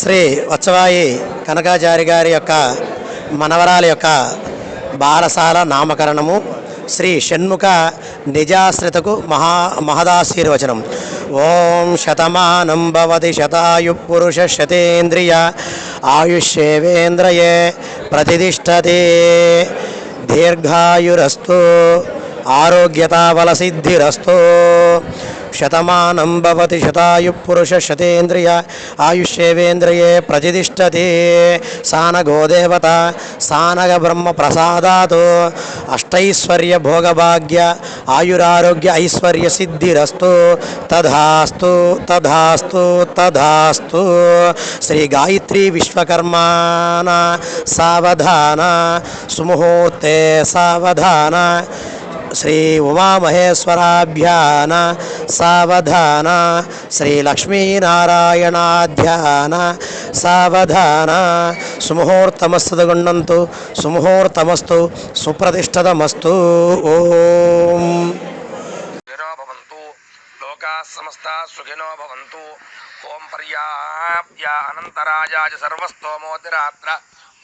శ్రీ వత్సవాయి కనకాచారి గారి యొక్క మనవరాల యొక్క బాలసాల నామకరణము శ్రీ షణ్ముఖ నిజాశ్రితకు మహా మహదాశీర్వచనం. ఓం శతమానం భవతి శతాయు పురుష శతేంద్రియ ఆయుష్యేవేంద్రయే ప్రతిష్టతే. దీర్ఘాయురస్తు ఆరోగ్యతాబలసిద్ధిరస్తు. శతమానం భవతి శతాయు పురుష శతేంద్రియ ఆయుష్యేవేంద్రియే ప్రతిష్టతే సానగోదేవత సానగ బ్రహ్మ ప్రసాదాత్ అష్టైశ్వర్య భోగభాగ్య ఆయురారోగ్య ఐశ్వర్య సిద్ధిరస్తు తధాస్తు తధాస్తు తధాస్తు శ్రీ గాయత్రి విశ్వకర్మాన సావధాన సుముహూర్తే సావధాన శ్రీ ఉమామహేశ్వరాభ్యాన సావధాన శ్రీ లక్ష్మీనారాయణాధ్యాన సావధాన సుముహూర్తమస్తు గుండంతు సుముహూర్తమస్తు సుప్రతిష్టతమస్తు ఓం సుఖినో భవంతు లోకా సమస్త సుఖినో భవంతు ఓం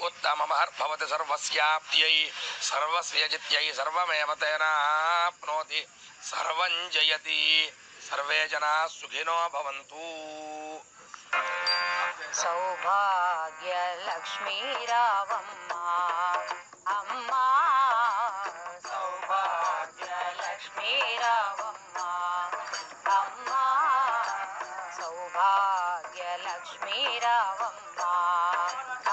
उत्तममहर्भवति सर्वस्याप्त्यै सर्वस्य जित्यै सर्वमेव तेनाप्नोति सर्वं जयति, सर्वे जनाः सुखिनो भवन्तु। सौभाग्यलक्ष्मीरावम्मा, अम्मा। सौभाग्यलक्ष्मीरावम्मा अम्मा। सौभाग्यलक्ष्मीरावम्मा।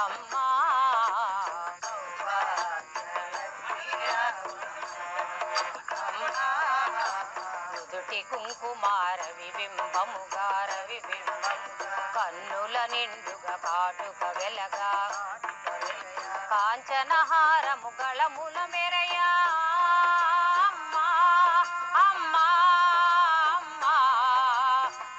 అమ్మా సౌభాగ్య లక్ష్మీరావమ్మ కుంకుమార విబింబముగార విబింబం కన్నుల నిండుగా కాటుక వెలగా. కాంచనహారము గళముల మెరయా. అమ్మా, అమ్మా, అమ్మా.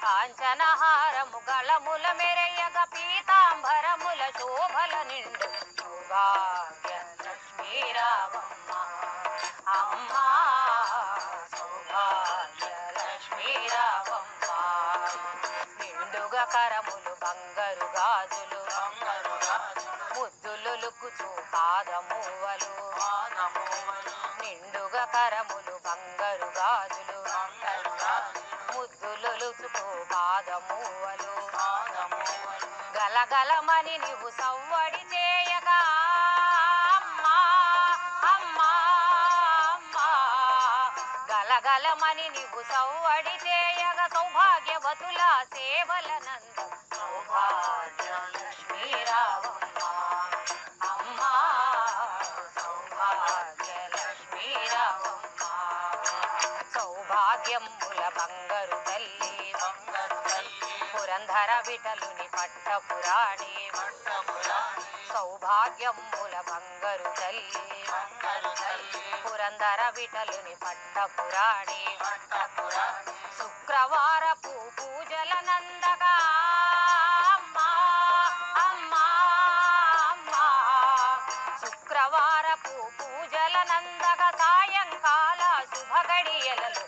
కాంచనహారము గళముల మెరయగ పీతాంబరముల శోభల నిండు. సౌభాగ్య లక్ష్మీరామమ్మ అమ్మా సౌభాగ్య లక్ష్మీరావమ్మ నిండుగా కరములు బంగారు గాజులు ముద్దులుకుచు పాదమువలు నిండుగా కరములు బంగారు గాజులు ముద్దులుచుకు పాదమువలు గలగలమని నీవు సవ్వడి చేయగా సగలమని నీవు సౌవడితే యగ సౌభాగ్యవతుల సేవల నందు సౌభాగ్య లక్ష్మీరావమ్మ గంధర విటలుని పట్ట పురాణి సౌభాగ్యముల బంగారు తల్లి. పురంధర విటలుని పట్ట పురాణి శుక్రవారపు పూజల నందగా. అమ్మా, అమ్మా, శుక్రవారపు పూజల నందగా సాయంకాల శుభగడియలలో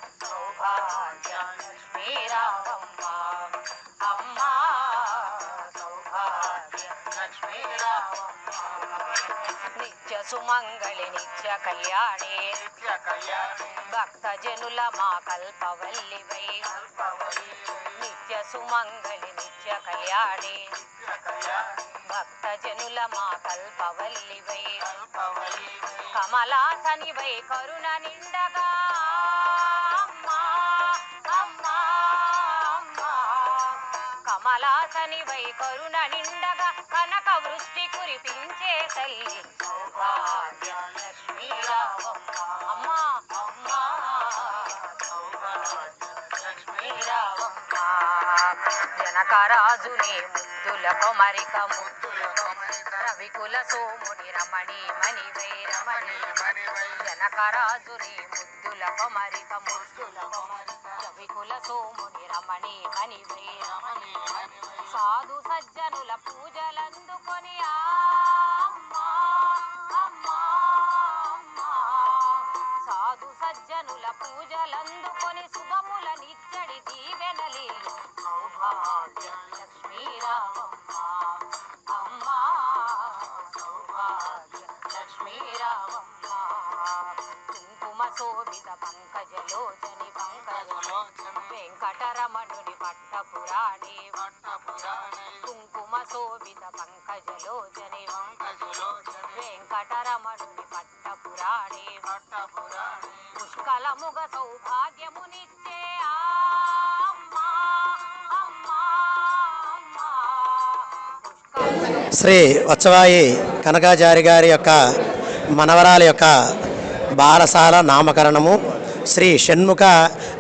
సుమంగళి నిత్య కళ్యాణి. భక్త జనుల మా కల్పవల్లివై నిత్య సుమంగళి నిత్య కళ్యాణి. భక్త జనుల మా కల్పవల్లివై కమలాసనివై కరుణ నిండగా. కమలాసనివై కరుణ నిండగా కనక వృష్టి కురిపించే తల్లి. అమ్మా. అమ్మా. జనకరాజుని ముద్దుల కొమరిక ముద్దుల రవికుల సోముని రమణి మణి వై రమణి. జనకరాజుని ముద్దుల కొమరిక ముద్దుల రవికుల సోముని రమణి మణి సాధు సజ్జనుల పూజలందుకొని ఆ ముని పట్ట పురాణే పట్ట పురాణే కుంకుమ శోభిత పంకజలోచనే పంకజలోచనే వెంకటరమణుని పట్ట పురాణే పట్ట పురాణే పుష్కలముగ సౌభాగ్యమునిచ్చే శ్రీ వత్సవాయి కనకాచారి గారి యొక్క మనవరాల యొక్క బాలసాల నామకరణము శ్రీ షణ్ముఖ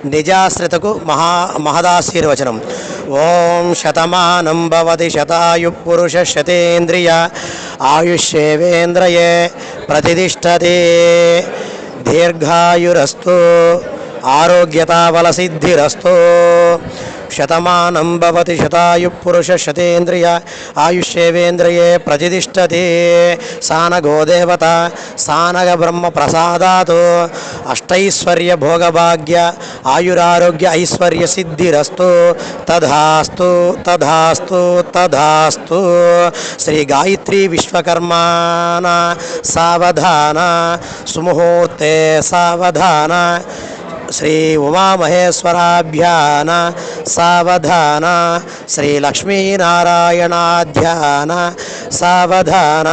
నిజాశ్రితకు మహా మహదాశీర్వచనం. ఓం శతమానం భవతి శతాయు పురుష శతేంద్రియ ఆయుష్యేవేంద్రయే ప్రతిష్టతే దీర్ఘాయురస్తు. ఆరోగ్యతాబలసిద్ధిరస్తు. శతమానం భవతి శతాయు పురుష శతేంద్రియ ఆయుష్యేవేంద్రియే ప్రతిష్టతే. సానగోదేవత సానగ బ్రహ్మ ప్రసాదాత్ అష్టైశ్వర్య భోగభాగ్య ఆయురారోగ్య ఐశ్వర్య సిద్ధిరస్తు. తధాస్తు తధాస్తు తధాస్తు శ్రీ గాయత్రి విశ్వకర్మాన సావధాన. సుముహూర్తే సావధాన. శ్రీ ఉమామహేశ్వరాభ్యాన సావధాన శ్రీ లక్ష్మీనారాయణాధ్యాన సావధాన.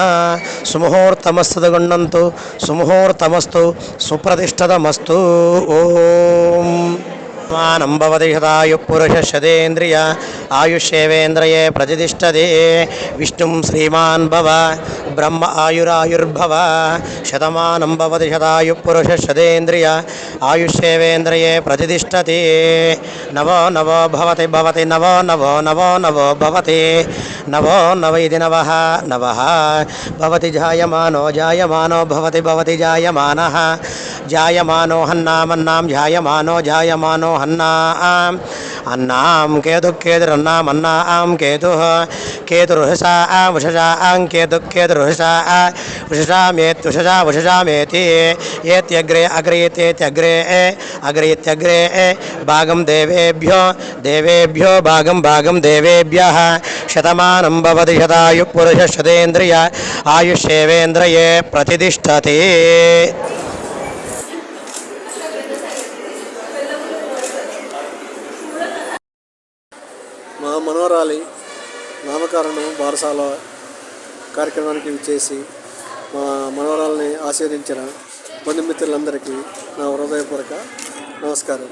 సుముహూర్తమస్తు సుముహూర్తమస్తు సుప్రతిష్టతమస్తు ఓం. ఆత్మానం భవతి శతాయు పురుష శతేంద్రియ ఆయుష్యేవేంద్రియే ప్రతిష్టదే విష్ణుం శ్రీమాన్ భవ బ్రహ్మ ఆయురాయుర్భవ శతమానం భవతి శతాయు పురుష శతేంద్రియ ఆయుష్యేవేంద్రియే ప్రతిష్టతి నవో నవో భవతి భవతి నవో నవో నవో నవో భవతి నవో నవ ఇది నవ నవ భవతి జాయమానో జాయమానో భవతి భవతి జాయమాన जायमानो हन्नामन्नां जायमानो जायमानो हन्ना आम्। केतु केतुः केतुरन्नामन्ना आं केतु। केतुर्हसा आ वृषजा आं केतु केतुर्हसा आ वृषजामेत् वृषजा वृषजामेति एत्यग्रे अग्रेतेत्यग्रे ए, अग्रे त्यग्रे ए। भागं देवेभ्यो देवेभ्यो भागं भागं देवेभ्यः। शतमानं भवति शतायुः पुरुषशतेन्द्रिय आयुष्येवेन्द्रिये प्रतिष्ठते। మా మనవరాలి నామకరణం బారసాల కార్యక్రమానికి విచ్చేసి మా మనవరాల్ని ఆశీర్వదించిన బంధుమిత్రులందరికీ నా హృదయపూర్వక నమస్కారం